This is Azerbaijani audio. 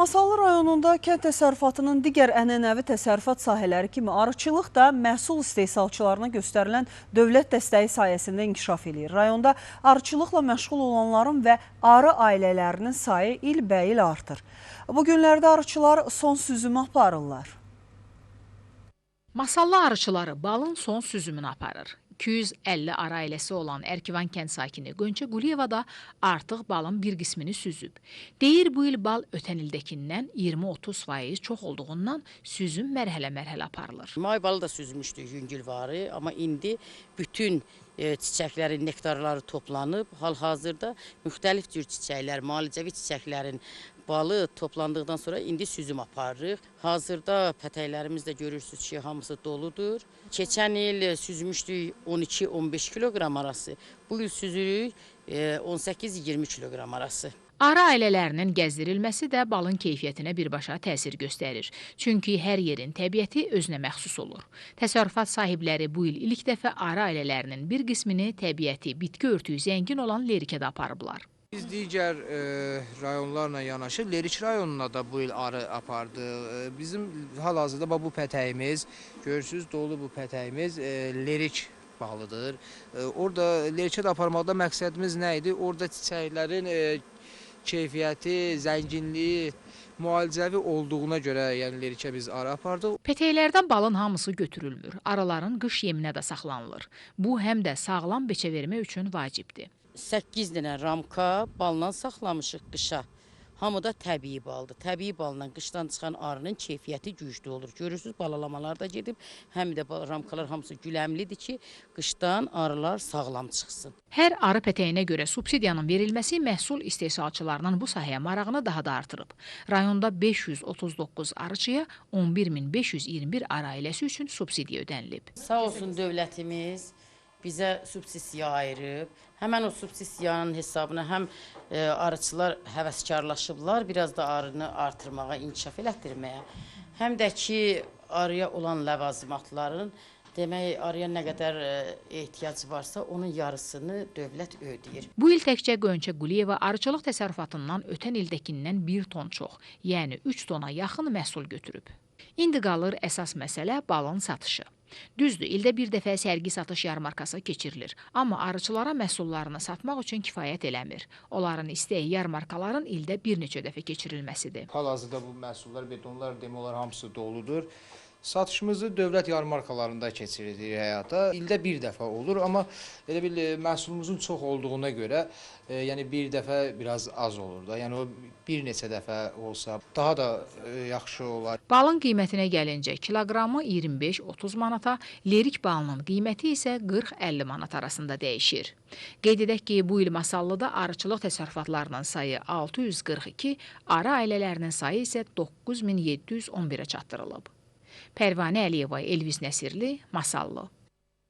Masallı rayonunda kənd təsərrüfatının digər ənənəvi təsərrüfat sahələri kimi arıçılıq da məhsul istehsalçılarına göstərilən dövlət dəstəyi sayəsində inkişaf edir. Rayonda arıçılıqla məşğul olanların və arı ailələrinin sayı ilbəil artır. Bu günlərdə arıçılar son süzümü aparırlar. Masallı arıçıları balın son süzümünü aparır. 250 ara ailəsi olan Ərkivan kənd sakini Qönçə Quliyeva da artıq balın bir qismini süzüb. Deyir bu il bal ötən ildəkindən 20-30 faiz çox olduğundan süzüm mərhələ-mərhələ aparılır. May balı da süzmüşdük yüngül varı, amma indi bütün e, çiçəklərin nektarları toplanıb, hal-hazırda müxtəlif cür çiçəklər, müalicəvi çiçəklərin balı toplandıqdan sonra indi süzüm aparırıq. Hazırda pətəklərimiz də görürsüz ki, hamısı doludur. Keçən il süzmüşdük 12-15 kiloqram arası. Bu il süzürük e, 18-20 kiloqram arası. Arı ailələrinin gəzdirilməsi də balın keyfiyyətinə birbaşa təsir göstərir. Çünki hər yerin təbiəti özünə məxsus olur. Təsərrüfat sahibləri bu il ilk dəfə arı ailələrinin bir qismini təbiəti, bitki örtüyü zəngin olan Lerikədə aparıblar. Biz digər e, rayonlarla yanaşı Lerik rayonuna da bu il arı apardıq. E, bizim hal-hazırda bu pətəyimiz, görürsüz dolu bu pətəyimiz e, Lerik balıdır. E, orada Lerikə də aparmaqda məqsədimiz nə idi? Orada çiçəklərin e, keyfiyyəti, zənginliyi müalicəvi olduğuna görə, yəni Lerikə biz arı apardıq. Pətəklərdən balın hamısı götürülmür. Arıların qış yeminə də saxlanılır. Bu həm də sağlam beçə vermək üçün vacibdir. 8 dənə ramka balla saxlamışıq qışa. Hamı da təbii baldır. Təbii balla qışdan çıxan arının keyfiyyəti güclü olur. Görürsüz balalamalar da gedib, həm də ramkalar hamısı güləmlidir ki, qışdan arılar sağlam çıxsın. Hər arı pətəyinə görə subsidiyanın verilməsi məhsul istehsalçılarının bu sahəyə marağını daha da artırıb. Rayonda 539 arıçıya 11521 arı ailəsi üçün subsidiya ödənilib. Sağ olsun dövlətimiz bizə subsidiya ayırıb. Həmən o subsidiyanın hesabına həm e, arıçılar həvəskarlaşıblar, biraz da arını artırmağa, inkişaf elətdirməyə. Həm də ki, arıya olan ləvazimatların demək arıya nə qədər e, ehtiyacı varsa, onun yarısını dövlət ödəyir. Bu il təkcə Qönçə Quliyeva arıçılıq təsərrüfatından ötən ildəkindən 1 ton çox, yəni 3 tona yaxın məhsul götürüb. İndi qalır əsas məsələ balın satışı. Düzdür, ildə bir dəfə sərgi satış yarmarkası keçirilir, amma arıçılara məhsullarını satmaq üçün kifayət eləmir. Onların istəyi yarmarkaların ildə bir neçə dəfə keçirilməsidir. Hal-hazırda bu məhsullar, betonlar, demək olar hamısı doludur. Satışımızı dövlət yarmarkalarında keçiririk həyata. İldə bir dəfə olur, amma elə bil e, məhsulumuzun çox olduğuna görə, e, yəni bir dəfə biraz az olur da. Yəni o bir neçə dəfə olsa daha da e, yaxşı olar. Balın qiymətinə gəlincə, kiloqramı 25-30 manata, lirik balının qiyməti isə 40-50 manat arasında dəyişir. Qeyd edək ki, bu il Masallıda arıçılıq təsərrüfatlarının sayı 642, arı ailələrinin sayı isə 9711-ə çatdırılıb. Pərvanə Əliyeva, Elvis Nəsirli, Masallı.